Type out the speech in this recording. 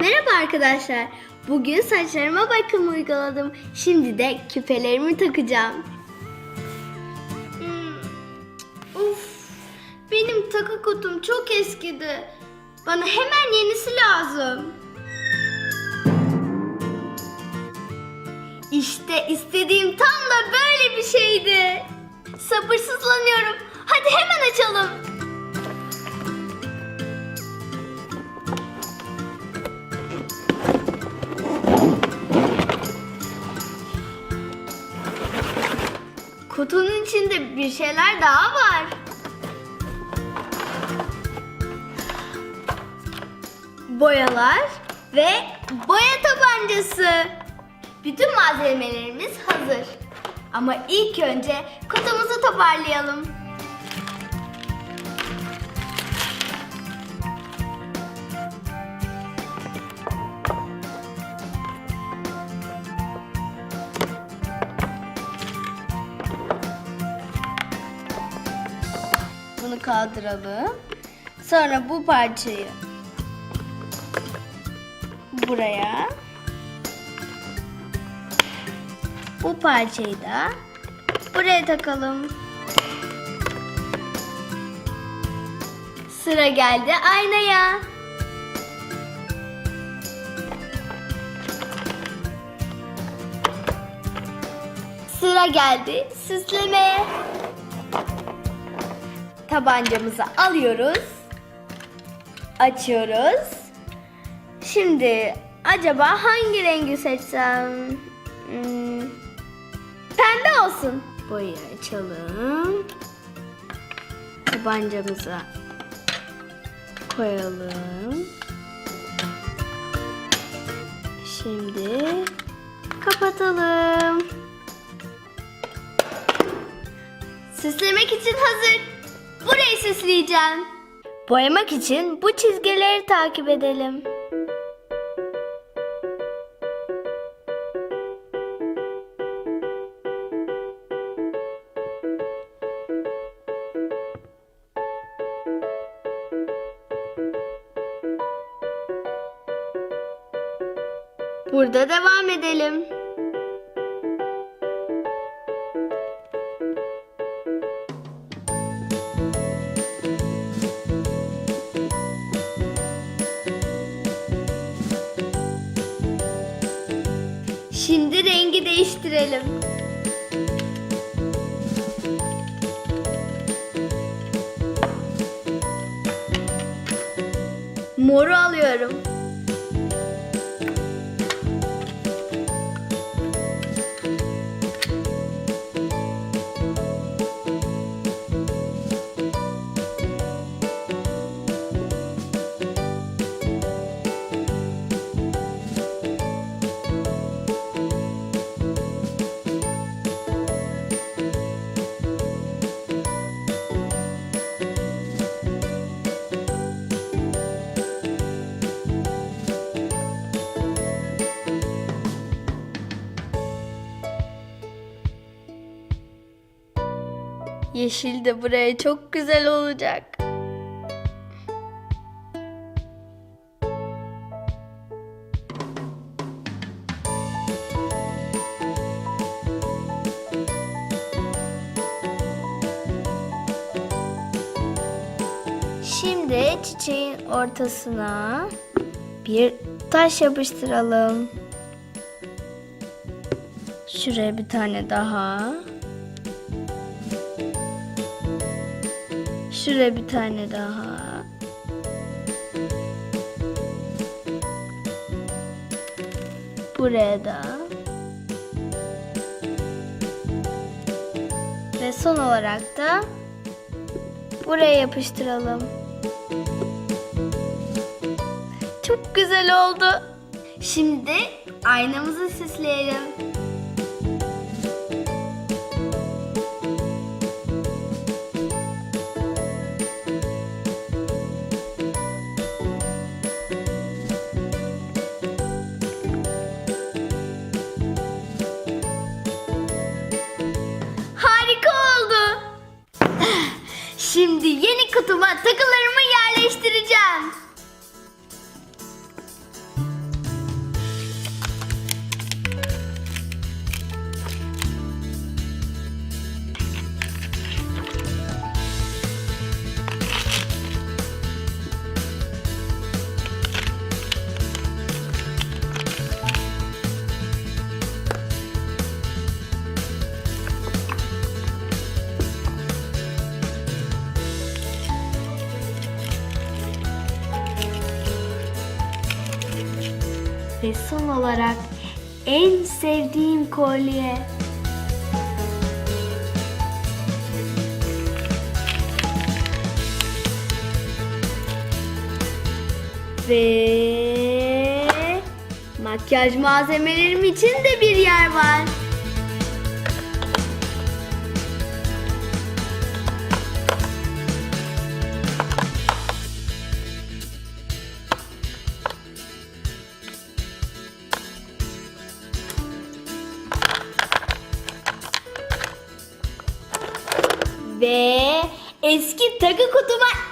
Merhaba arkadaşlar. Bugün saçlarıma bakım uyguladım. Şimdi de küpelerimi takacağım. Hmm, Uf, benim takı kutum çok eskidi. Bana hemen yenisi lazım. İşte istediğim tam da böyle bir şeydi. Sabırsızlanıyorum. Hadi hemen açalım. Kutunun içinde bir şeyler daha var. Boyalar ve boya tabancası. Bütün malzemelerimiz hazır. Ama ilk önce kutumuzu toparlayalım. Bunu kaldıralım. Sonra bu parçayı buraya. Bu parçayı da buraya takalım. Sıra geldi aynaya. Sıra geldi süslemeye. Tabancamızı alıyoruz. Açıyoruz. Şimdi acaba hangi rengi seçsem? Hmm, pembe olsun. Boyu açalım. Tabancamıza koyalım. Şimdi kapatalım. Süslemek için hazır. Burayı süsleyeceğim. Boyamak için bu çizgileri takip edelim. Burada devam edelim. Şimdi rengi değiştirelim. Moru alıyorum. Yeşil de buraya çok güzel olacak. Şimdi çiçeğin ortasına bir taş yapıştıralım. Şuraya bir tane daha. Şuraya bir tane daha. Buraya da. Ve son olarak da buraya yapıştıralım. Çok güzel oldu. Şimdi aynamızı süsleyelim. Şimdi yeni kutuma takılarımı Ve son olarak en sevdiğim kolye. Ve makyaj malzemelerim için de bir yer var. Ve eski takı kutuma.